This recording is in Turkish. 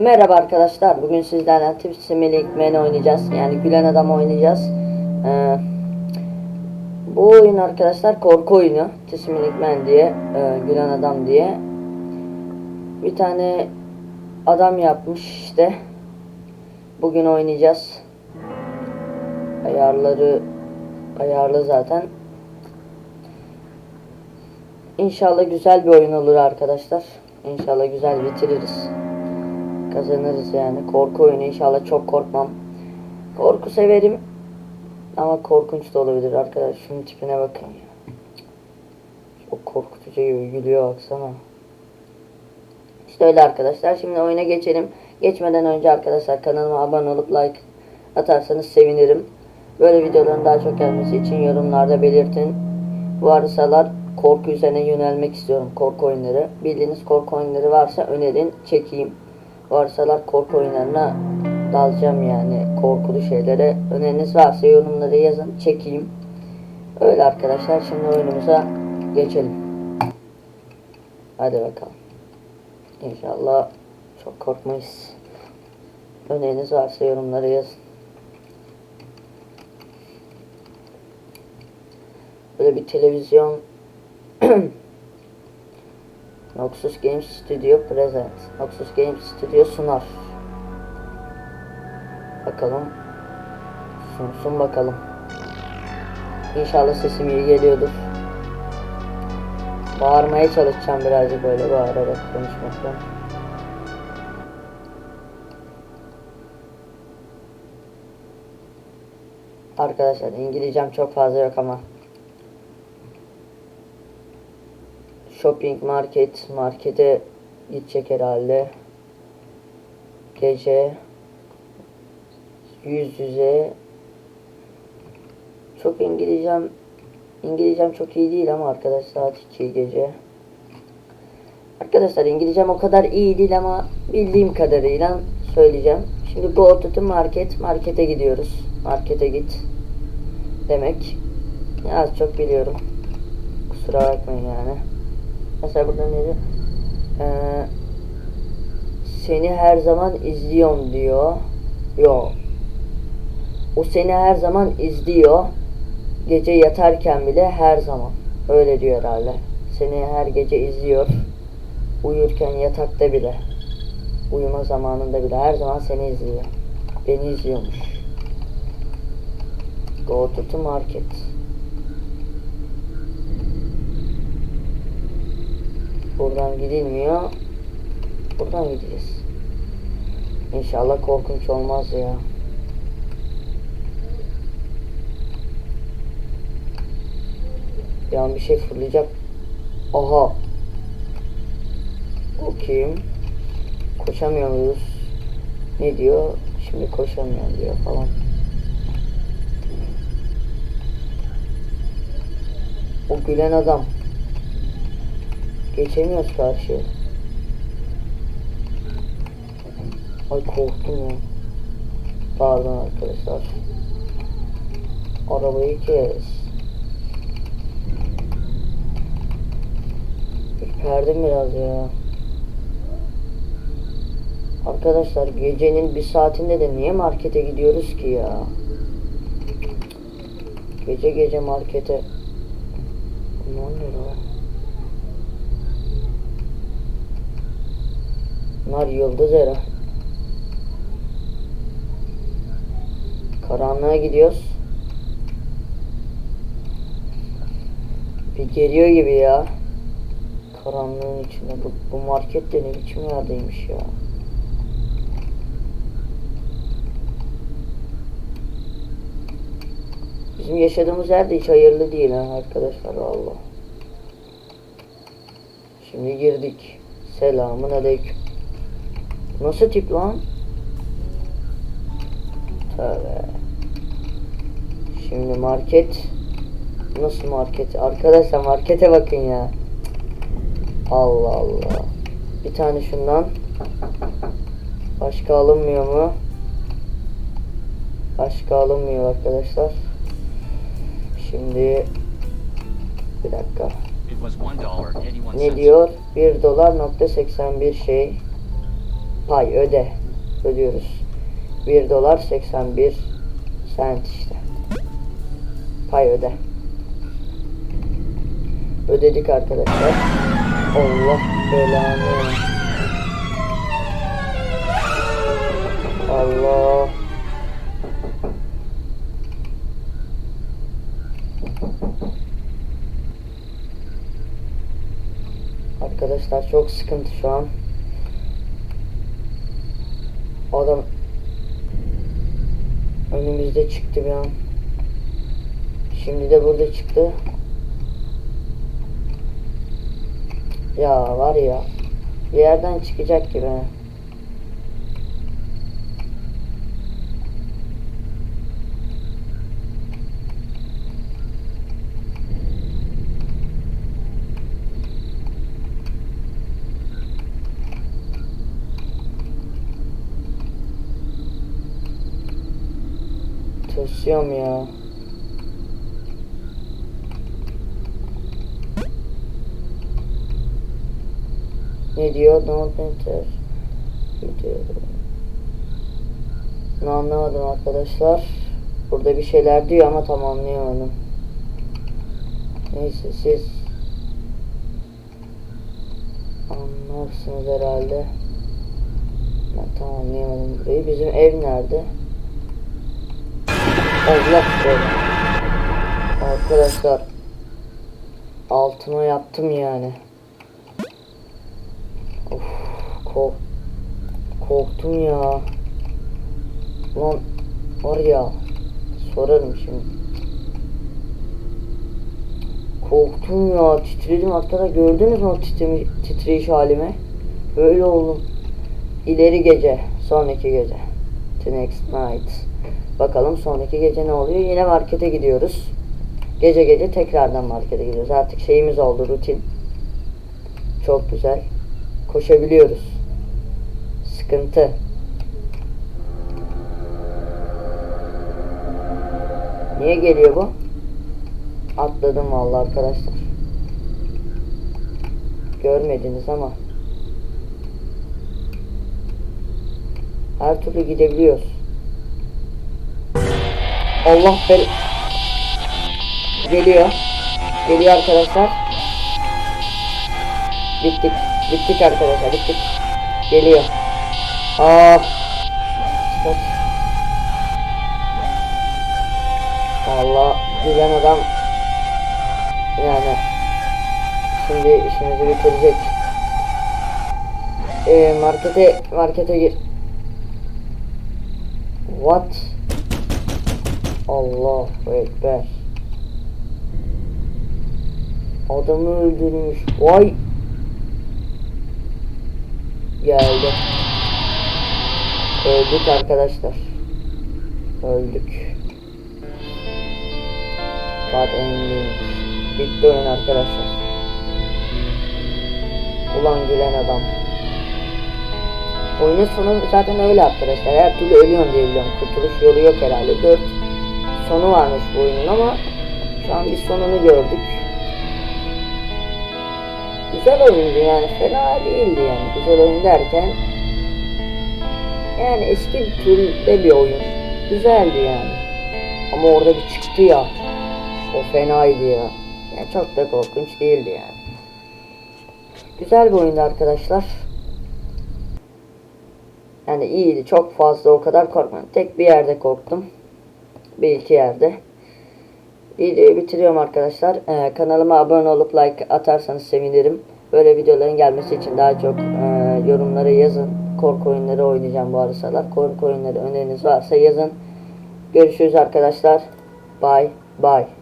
Merhaba arkadaşlar. Bugün sizlerle Similik Man oynayacağız. Yani gülen adam oynayacağız. Ee, bu oyun arkadaşlar korku oyunu. Similik Man diye. e, gülen adam diye. Bir tane adam yapmış işte. Bugün oynayacağız. Ayarları ayarlı zaten. İnşallah güzel bir oyun olur arkadaşlar. İnşallah güzel bitiririz. Kazanırız yani. Korku oyunu inşallah çok korkmam. Korku severim. Ama korkunç da olabilir arkadaş. Şunun tipine bakın ya. Çok korkutucu gibi gülüyor baksana. İşte öyle arkadaşlar. Şimdi oyuna geçelim. Geçmeden önce arkadaşlar kanalıma abone olup like atarsanız sevinirim. Böyle videoların daha çok gelmesi için yorumlarda belirtin. Bu arısalar korku üzerine yönelmek istiyorum. Korku oyunları. Bildiğiniz korku oyunları varsa önerin. Çekeyim. Bu arısalar korku oyunlarına dalacağım yani. Korkulu şeylere. Öneriniz varsa yorumlara yazın. Çekeyim. Öyle arkadaşlar. Şimdi oyunumuza geçelim. Hadi bakalım. İnşallah çok korkmayız. Öneriniz varsa yorumlara yazın. Böyle bir televizyon Noxus Games Studio present. Noxus Games Studio sunar. Bakalım. Sunsun bakalım. İnşallah sesim iyi geliyordur. Bağırmaya çalışacağım birazcık böyle bağırarak konuşmaktan. Arkadaşlar İngilizcem çok fazla yok ama. Shopping market, markete gidecek herhalde. Gece yüz yüze çok İngilizcem İngilizcem çok iyi değil ama arkadaş saat 2 gece. Arkadaşlar İngilizcem o kadar iyi değil ama bildiğim kadarıyla söyleyeceğim. Şimdi go to the market. Markete gidiyoruz. Markete git. Demek. Az çok biliyorum. Kusura bakmayın yani. Mesela burada ne diyor? Ee, seni her zaman izliyorum diyor. Yo. O seni her zaman izliyor. Gece yatarken bile her zaman. Öyle diyor herhalde. Seni her gece izliyor. Uyurken yatakta bile. Uyuma zamanında bile her zaman seni izliyor. Beni izliyormuş. Go to the market. Buradan gidilmiyor. Buradan gideceğiz. İnşallah korkunç olmaz ya. An bir şey fırlayacak. Aha. O kim? Koşamıyor muyuz? Ne diyor? Şimdi koşamıyorum diyor falan. O gülen adam. Geçemiyoruz karşıya. Ay korktum ya. Pardon arkadaşlar. Arabayı kes. Ürperdim biraz ya. Arkadaşlar gecenin bir saatinde de niye markete gidiyoruz ki ya? Gece gece markete. Ne oluyor? Bunlar yıldız era. Karanlığa gidiyoruz. Bir geliyor gibi ya. Karanlığın içinde. Bu, bu market de ne biçim yerdeymiş ya. Bizim yaşadığımız yer de hiç hayırlı değil ha arkadaşlar valla. Şimdi girdik. Selamun aleyküm. Nasıl tip lan? Tövbe. Şimdi market. Nasıl market? Arkadaşlar markete bakın ya. Allah Allah. Bir tane şundan. Başka alınmıyor mu? Başka alınmıyor arkadaşlar. Şimdi bir dakika. Ne diyor? 1 dolar nokta 81 şey. Pay öde. Ödüyoruz. 1 dolar 81 sent işte. Pay öde. Ödedik arkadaşlar. Allah belanı. Allah. Arkadaşlar çok sıkıntı şu an. Adam önümüzde çıktı bir an. Şimdi de burada çıktı. Ya var ya. Bir yerden çıkacak gibi. Tırsıyorum ya. Ne diyor? Don't enter. Video. Ne anlamadım arkadaşlar. Burada bir şeyler diyor ama tam anlayamadım. Neyse siz anlarsınız herhalde. Ben tam anlayamadım burayı. Bizim ev nerede? Allah. Arkadaşlar altıma yaptım yani. Of kork korktum ya. Lan var ya sorarım şimdi. Korktum ya titredim hatta gördünüz mü titreyiş halimi? Böyle oldum. İleri gece, sonraki gece. The next night. Bakalım sonraki gece ne oluyor? Yine markete gidiyoruz. Gece gece tekrardan markete gidiyoruz. Artık şeyimiz oldu rutin. Çok güzel. Koşabiliyoruz. Sıkıntı. Niye geliyor bu? Atladım vallahi arkadaşlar. Görmediniz ama. Her türlü gidebiliyoruz. Allah bel... Geliyor. Geliyor arkadaşlar. Bittik. Bittik arkadaşlar. Bittik. Geliyor. Aa. Kaç. Valla gülen adam yani şimdi işimizi bitirecek. Ee, markete markete gir. What? Allah ekber. Adamı öldürmüş. Vay. Geldi. Öldük arkadaşlar. Öldük. Bad ending. Bitti oyun arkadaşlar. Ulan gülen adam. Oyunun sonu zaten öyle arkadaşlar. Her türlü ölüyorsun diye biliyorum. Kurtuluş yolu yok herhalde. 4 sonu varmış bu oyunun ama şu an bir sonunu gördük. Güzel oyundu yani fena değildi yani. Güzel oyun derken yani eski türde bir oyun. Güzeldi yani. Ama orada bir çıktı ya. O fenaydı ya. Yani çok da korkunç değildi yani. Güzel bir oyundu arkadaşlar. Yani iyiydi. Çok fazla o kadar korkmadım. Tek bir yerde korktum. Bir iki yerde. Videoyu bitiriyorum arkadaşlar. Ee, kanalıma abone olup like atarsanız sevinirim. Böyle videoların gelmesi için daha çok e, yorumlara yazın. Korku oyunları oynayacağım bu aralar. Korku oyunları öneriniz varsa yazın. Görüşürüz arkadaşlar. Bye bye.